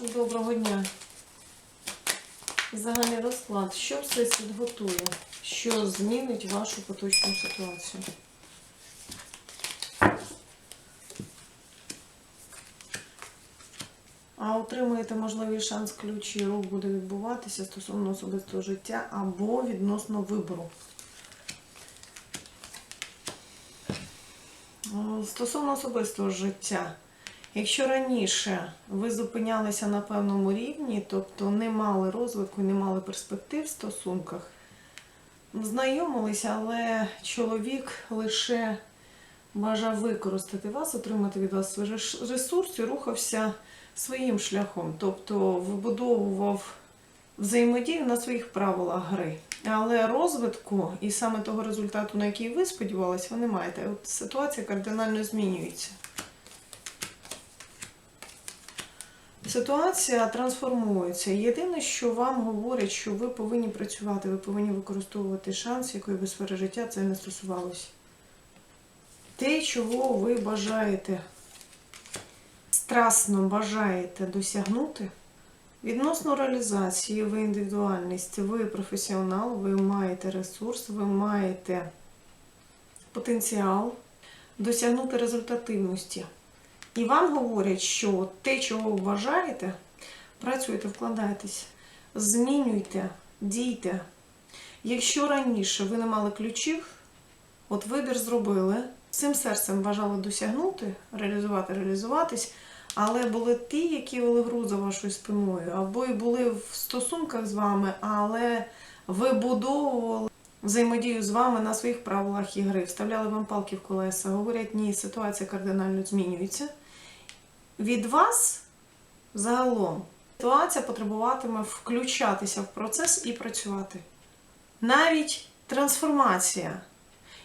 Доброго дня. Загальний розклад. Що Всесвіт готує? Що змінить вашу поточну ситуацію? А отримаєте можливий шанс ключі рух буде відбуватися стосовно особистого життя або відносно вибору. Стосовно особистого життя. Якщо раніше ви зупинялися на певному рівні, тобто не мали розвитку, не мали перспектив в стосунках, знайомилися, але чоловік лише бажав використати вас, отримати від вас ресурс і рухався своїм шляхом, тобто вибудовував взаємодію на своїх правилах гри. Але розвитку і саме того результату, на який ви сподівалися, ви не маєте. От ситуація кардинально змінюється. Ситуація трансформується. Єдине, що вам говорять, що ви повинні працювати, ви повинні використовувати шанс, якої би сфери життя це не стосувалося. Те, чого ви бажаєте, страстно бажаєте досягнути, відносно реалізації, ви індивідуальність, ви професіонал, ви маєте ресурс, ви маєте потенціал досягнути результативності. І вам говорять, що те, чого вважаєте, працюйте, вкладайтесь, змінюйте, дійте. Якщо раніше ви не мали ключів, от вибір зробили, цим серцем бажали досягнути, реалізувати, реалізуватись, але були ті, які вели гру за вашою спиною, або й були в стосунках з вами, але вибудовували взаємодію з вами на своїх правилах ігри, вставляли вам палки в колеса, говорять, ні, ситуація кардинально змінюється. Від вас загалом ситуація потребуватиме включатися в процес і працювати. Навіть трансформація.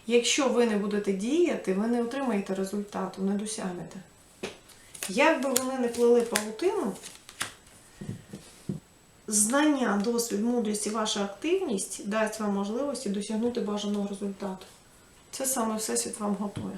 Якщо ви не будете діяти, ви не отримаєте результату, не досягнете. Як би вони не плели павутину, знання, досвід, мудрість і ваша активність дасть вам можливості досягнути бажаного результату. Це саме Всесвіт вам готує.